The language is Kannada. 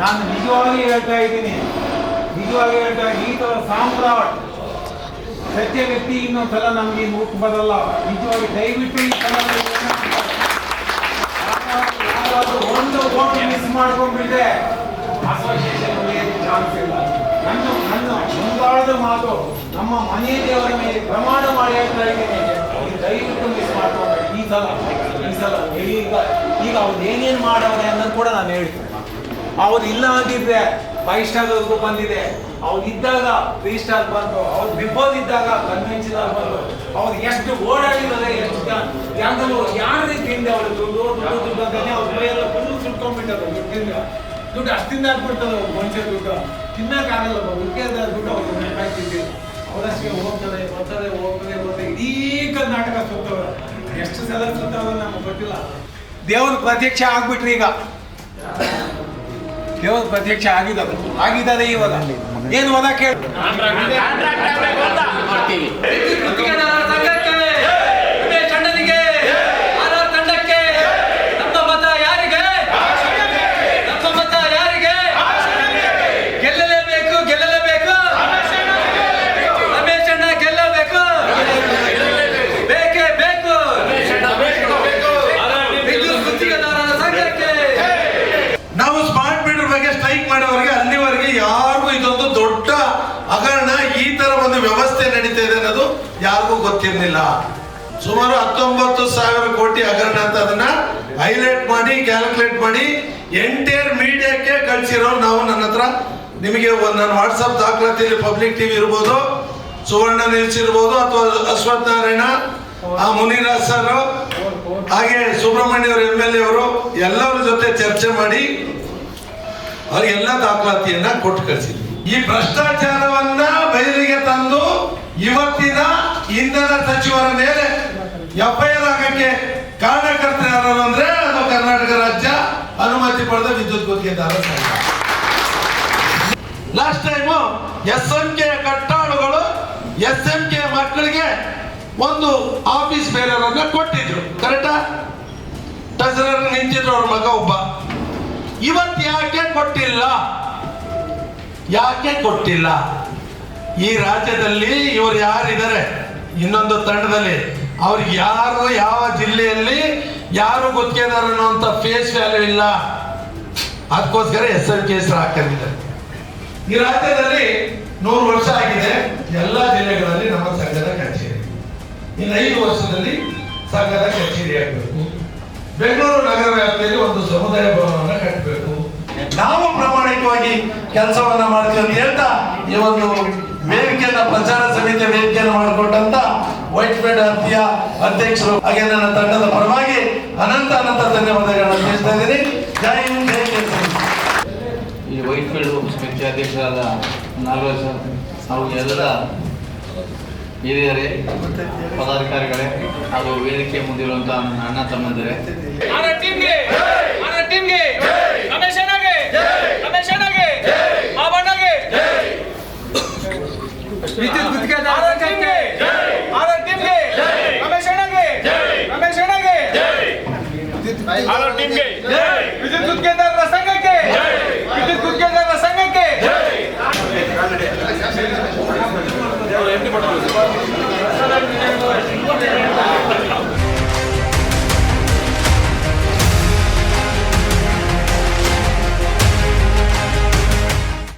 ನಾನು ನಿಜವಾಗಿ ಹೇಳ್ತಾ ಇದ್ದೀನಿ. ನಿಜವಾಗಿ ಹೇಳ್ತಾ ಈ ಥರ ಸಾಮ್ರಾಟ್ ಸತ್ಯ ವ್ಯಕ್ತಿ ಇನ್ನೊಂದ್ಸಲ ನಮಗೆ ಮೂಕ್ ಬರಲ್ಲ. ನಿಜವಾಗಿ ದಯವಿಟ್ಟು ಈ ಸಲ ಒಂದು ಓಟ್ ಮಿಸ್ ಮಾಡ್ಕೊಂಡ್ಬಿಟ್ಟೆ ಅಸೋಸಿಯೇಷನ್ ಚಾನ್ಸ್ ಇಲ್ಲ. ನನ್ನ ನನ್ನ ಮುಂದಾಳದ ಮಾತು ನಮ್ಮ ಮನೆಯ ದೇವರ ಮೇಲೆ ಪ್ರಮಾಣ ಮಾಡಿ ಹೇಳ್ತಾ ಇದ್ದೀನಿ. ದಯವಿಟ್ಟು ಮಿಸ್ ಮಾಡ್ಕೊಂಡ್ಬೇಡಿ ಈ ಸಲ ಈ ಸಲ ಈಗ ಈಗ ಅವ್ರು ಏನೇನು ಮಾಡವ್ರೆ ಅನ್ನೋದು ಕೂಡ ನಾನು ಹೇಳ್ತೀನಿ. ಅವ್ರು ಇಲ್ಲ ಅಂತಿದ್ರೆ ಫೈವ್ ಸ್ಟಾರ್ವರೆಗೂ ಬಂದಿದೆ. ಅವ್ರು ಇದ್ದಾಗ ತ್ರೀ ಸ್ಟಾರ್ ಬಂತು ಅವ್ರು ಬಿಫೋರ್ ಇದ್ದಾಗ ಕನ್ವೆನ್ಷನ್ ಬಂದು, ಅವ್ರು ಎಷ್ಟು ಓಡಾಡಿದ್ದಾರೆ, ಎಷ್ಟು ಜನರು ಯಾರು ತಿಂದೆ ಅವ್ರು ದುಡ್ಡು ದುಡ್ಡು ದುಡ್ಡು ಅಂತಾನೆ ಅವ್ರ ಮೈಯೆಲ್ಲ ಫುಲ್ ಸುಟ್ಕೊಂಡ್ಬಿಟ್ಟರು ದುಡ್ಡಿಂದ. ದುಡ್ಡು ಅಷ್ಟಿಂದ ಹಾಕ್ಬಿಡ್ತಾರೆ ಅವ್ರು ಮನುಷ್ಯ ದುಡ್ಡು. ತಿನ್ನಕ್ಕಾಗಲ್ಲ ಉಳ್ಕೆದ ದುಡ್ಡು ಅವ್ರು ನೆನಪಾಗ್ತಿದ್ದೆ ಅವರಷ್ಟೇ ಹೋಗ್ತದೆ ಬರ್ತಾರೆ ಹೋಗ್ತದೆ ಬರ್ತಾರೆ. ಇಡೀ ಕರ್ನಾಟಕ ಸುತ್ತವ್ರೆ ಎಷ್ಟು ಸಲ ಸುತ್ತವ್ರೆ ನಮಗೆ ಗೊತ್ತಿಲ್ಲ. ದೇವರು ಪ್ರತ್ಯಕ್ಷ ಆಗ್ಬಿಟ್ರಿ ಈಗ. ದೇವರ ಪ್ರತ್ಯಕ್ಷ ಆಗಿದ್ದಾರೆ. ಆಗಿದ್ದಾರೆ ಇವಾಗ. ಏನು ವದ ಕೇಳಿ ಗುತ್ತಿಗೆದಾರರ ಸಂಘಕ್ಕೆ ಉಮೇಶ್ ಅಣ್ಣನಿಗೆ ಆರ್ಆರ್ ತಂಡಕ್ಕೆ ನಮ್ಮ ಮತ ಯಾರಿಗೆ ನಮ್ಮ ಮತ ಯಾರಿಗೆ ಗೆಲ್ಲಲೇಬೇಕು ಗೆಲ್ಲಲೇಬೇಕು ರಮೇಶ್ ಅಣ್ಣ ಗೆಲ್ಲಬೇಕು ಬೇಕೇ ಬೇಕು ವಿದ್ಯುತ್ ಗುತ್ತಿಗೆದಾರರ ಸಂಘಕ್ಕೆ ನಾವು ಸ್ಮಾರ್ಟ್ ಮೀಟರ್ ಬಗ್ಗೆ ಸ್ಟ್ರೈಕ್ ಮಾಡೋವರೆಗೆ ಅಲ್ಲಿವರೆಗೆ ಯಾರಿಗೂ ಇದೊಂದು ದೊಡ್ಡ ಹಗರಣ ಈ ತರ ಒಂದು ವ್ಯವಸ್ಥೆ ನಡೀತಾ ಇದೆ ಅನ್ನೋದು ಯಾರಿಗೂ ಗೊತ್ತಿರಲಿಲ್ಲ. ಸುಮಾರು ಹತ್ತೊಂಬತ್ತು ಸಾವಿರ ಕೋಟಿ ಹಗರಣ ಅಂತ ಅದನ್ನ ಹೈಲೈಟ್ ಮಾಡಿ, ಕ್ಯಾಲ್ಕುಲೇಟ್ ಮಾಡಿ ಎಂಟೈರ್ ಮೀಡಿಯಾಕ್ಕೆ ಕಳ್ಸಿರೋ ನಾವು ನನ್ನ ಹತ್ರ. ನಿಮಗೆ ಒಂದು ನನ್ನ ವಾಟ್ಸಪ್ ದಾಖಲಾತಿಯಲ್ಲಿ ಪಬ್ಲಿಕ್ ಟಿವಿ ಇರ್ಬೋದು, ಸುವರ್ಣ ನ್ಯೂಸ್ ಇರ್ಬೋದು ಅಥವಾ ಅಶ್ವಥ್ ನಾರಾಯಣ, ಆ ಮುನಿರಾಜ್ ಸರ್, ಹಾಗೆ ಸುಬ್ರಹ್ಮಣ್ಯ ಅವರು ಎಂ ಎಲ್ ಎ ಅವರು, ಎಲ್ಲರ ಜೊತೆ ಚರ್ಚೆ ಮಾಡಿ ಅವ್ರಿಗೆಲ್ಲ ದಾಖಲಾತಿಯನ್ನ ಕೊಟ್ಟು ಕಳಿಸಿದ್ವಿ. ಈ ಭ್ರಷ್ಟಾಚಾರವನ್ನ ಬಯಲಿಗೆ ತಂದು ಇವತ್ತಿನ ಇಂಧನ ಸಚಿವರ ಮೇಲೆ ಎಫ್ಐಆರ್ ಆಗಕ್ಕೆ ಕಾರಣಕರ್ತರು ಅಂದ್ರೆ ಅದು ಕರ್ನಾಟಕ ರಾಜ್ಯ ಅನುಮತಿ ಪಡೆದ ವಿದ್ಯುತ್ ಗುತ್ತಿಗೆದಾರ ಸಂಘ. Last time S M K ಕಟ್ಟಾಳುಗಳು S M K ಮಕ್ಕಳಿಗೆ ಒಂದು ಆಫೀಸ್ ಬೇರೆಯವರನ್ನ ಕೊಟ್ಟಿದ್ರು ಕರೆಕ್ಟಾ ಟ್ರೆಸರರ್ ನಿಂತಿದ್ರು, ಅವ್ರ ಮಗ ಒಬ್ಬ. ಇವತ್ತು ಯಾಕೆ ಕೊಟ್ಟಿಲ್ಲ? ಯಾಕೆ ಕೊಟ್ಟಿಲ್ಲ? ಈ ರಾಜ್ಯದಲ್ಲಿ ಇವರು ಯಾರಿದ್ದಾರೆ? ಇನ್ನೊಂದು ತಂಡದಲ್ಲಿ. ಅವ್ರಿಗೆ ಯಾರು ಯಾವ ಜಿಲ್ಲೆಯಲ್ಲಿ ಯಾರು ಗುತ್ತಿಗೆದಾರ ಅನ್ನುವಂಥ ಫೇಸ್ ವ್ಯಾಲ್ಯೂ ಇಲ್ಲ. ಅದಕ್ಕೋಸ್ಕರ ಎಸ್ ಎಲ್ ಕೆ ಹೆಸರು ಈ ರಾಜ್ಯದಲ್ಲಿ ನೂರು ವರ್ಷ ಆಗಿದೆ. ಎಲ್ಲ ಜಿಲ್ಲೆಗಳಲ್ಲಿ ನಮ್ಮ ಸಂಘದ ಕಚೇರಿ. ಇನ್ನು ಐದು ವರ್ಷದಲ್ಲಿ ಸಂಘದ ಕಚೇರಿ ಆಗಬೇಕು. ಬೆಂಗಳೂರು ನಗರ ವ್ಯಾಪ್ತಿಯಲ್ಲಿ ಒಂದು ಸಮುದಾಯ ಭವನವನ್ನು ಕಟ್ಟಬೇಕು ನಾವು ಪ್ರಾಮಾಣಿಕವಾಗಿ ಕೆಲಸವನ್ನ ಮಾಡ್ತೀವಿ ಅಂತ ಈ ಒಂದು ವೇದಿಕೆಯನ್ನ ಪ್ರಚಾರ ಸಮಿತಿಯ ವೇದಿಕೆಯನ್ನು ಮಾಡಿಕೊಟ್ಟಂತ ವೈಟ್ ಫೀಲ್ಡ್ ಹತ್ತಿಯ ಅಧ್ಯಕ್ಷರು ಹಾಗೆ ನನ್ನ ತಂಡದ ಪರವಾಗಿ ಅನಂತ ಅನಂತ ಧನ್ಯವಾದಗಳನ್ನು ತಿಳಿಸ್ತಾ ಇದ್ದೀನಿ. ಜೈ ಹಿಂದ್ ಜೈ ಈ ವೈಟ್ ಫೀಲ್ಡ್ ಸಮಿತಿ ಅಧ್ಯಕ್ಷರಾದ ನಾಗರಾಜ್ ಸರ್ ಹಾಗೂ ಎಲ್ಲ ಹಿರಿಯರೇ ಪದಾಧಿಕಾರಿಗಳೇ ಹಾಗೂ ವೇದಿಕೆ ಮುಂದಿರುವಂತಹ ನನ್ನ ಅಣ್ಣ ತಮ್ಮಂದಿರೇ.